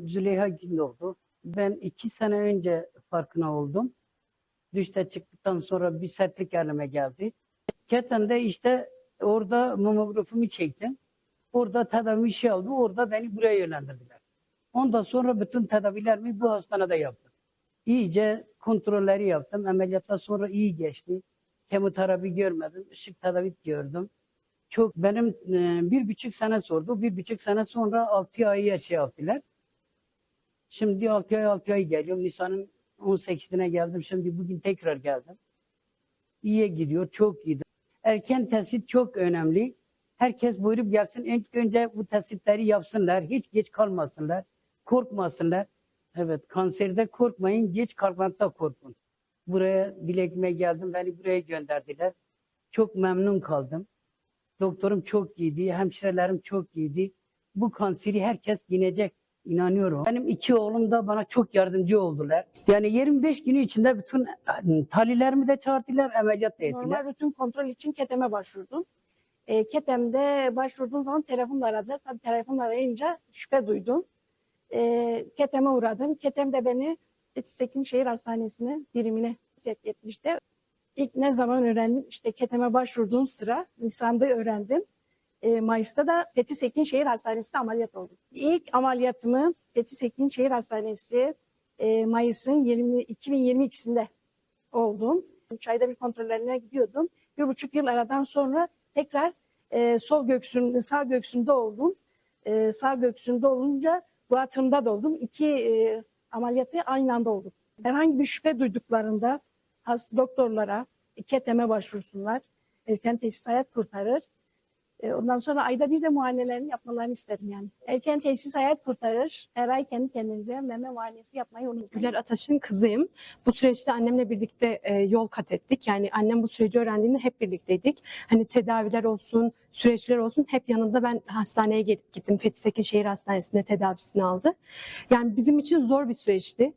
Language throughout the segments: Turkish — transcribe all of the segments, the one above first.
Züleyha Gül oldu. Ben iki sene önce farkına oldum. Düşte çıktıktan sonra bir sertlik elime geldi. Keten'de işte orada mamografimi çektim. Orada tedavi şey aldı. Orada beni buraya yönlendirdiler. Ondan sonra bütün tedavilerimi bu hastanede yaptım. İyice kontrolleri yaptım. Ameliyattan sonra iyi geçti. Kemoterapi görmedim. Işık tedavi gördüm. Çok benim e, bir buçuk sene sordu. Bir buçuk sene sonra altı ay şey yaptılar. Şimdi altı ay altı ay geliyorum. Nisan'ın 18'ine geldim. Şimdi bugün tekrar geldim. İyiye gidiyor. Çok iyi. Erken tespit çok önemli. Herkes buyurup gelsin. İlk önce bu tespitleri yapsınlar. Hiç geç kalmasınlar. Korkmasınlar. Evet kanserde korkmayın. Geç kalmakta korkun. Buraya dilekime geldim. Beni buraya gönderdiler. Çok memnun kaldım. Doktorum çok iyiydi. Hemşirelerim çok iyiydi. Bu kanseri herkes yenecek. İnanıyorum. Benim iki oğlum da bana çok yardımcı oldular. Yani 25 günü içinde bütün talilerimi de çağırdılar, ameliyat da ettiler. Normal rutin kontrol için KETEM'e başvurdum. E, KETEM'de başvurduğum zaman telefonla aradı. Tabii telefonla arayınca şüphe duydum. E, KETEM'e uğradım. KETEM de beni Sekin Şehir Hastanesi'ne birimine sevk etmişti. İlk ne zaman öğrendim? İşte KETEM'e başvurduğum sıra Nisan'da öğrendim. E, Mayıs'ta da Fethi Sekin Şehir Hastanesi'nde ameliyat oldum. İlk ameliyatımı Fethi Sekin Şehir Hastanesi e, Mayıs'ın 20, 2022'sinde oldum. Üç ayda bir kontrollerine gidiyordum. Bir buçuk yıl aradan sonra tekrar e, sol göğsüm, sağ göğsümde oldum. Sağ göğsümde olunca guatırımda da oldum. İki ameliyatı aynı anda oldum. Herhangi bir şüphe duyduklarında doktorlara KETEM'e başvursunlar. Erken teşhis hayat kurtarır. E, Ondan sonra ayda bir de muayenelerini yapmalarını isterim yani. Erken teşhis hayat kurtarır. Her ay kendi kendinize meme muayenesi yapmayı unutmayın. Güler Ataş'ın kızıyım. Bu süreçte annemle birlikte e, yol kat ettik. Yani annem bu süreci öğrendiğinde hep birlikteydik. Hani tedaviler olsun, süreçler olsun hep yanında ben hastaneye gelip gittim. Fethi Sekin Şehir Hastanesi'nde tedavisini aldı. Yani bizim için zor bir süreçti.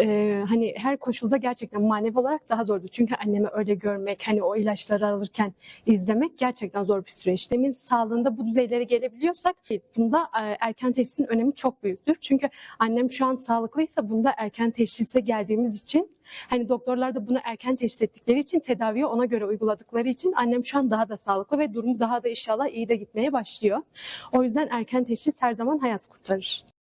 Ee, hani her koşulda gerçekten manevi olarak daha zordu. Çünkü annemi öyle görmek, hani o ilaçları alırken izlemek gerçekten zor bir süreç. Annemin sağlığında bu düzeylere gelebiliyorsak bunda e, erken teşhisin önemi çok büyüktür. Çünkü annem şu an sağlıklıysa bunda erken teşhise geldiğimiz için hani doktorlar da bunu erken teşhis ettikleri için tedaviyi ona göre uyguladıkları için annem şu an daha da sağlıklı ve durumu daha da inşallah iyi de gitmeye başlıyor. O yüzden erken teşhis her zaman hayat kurtarır.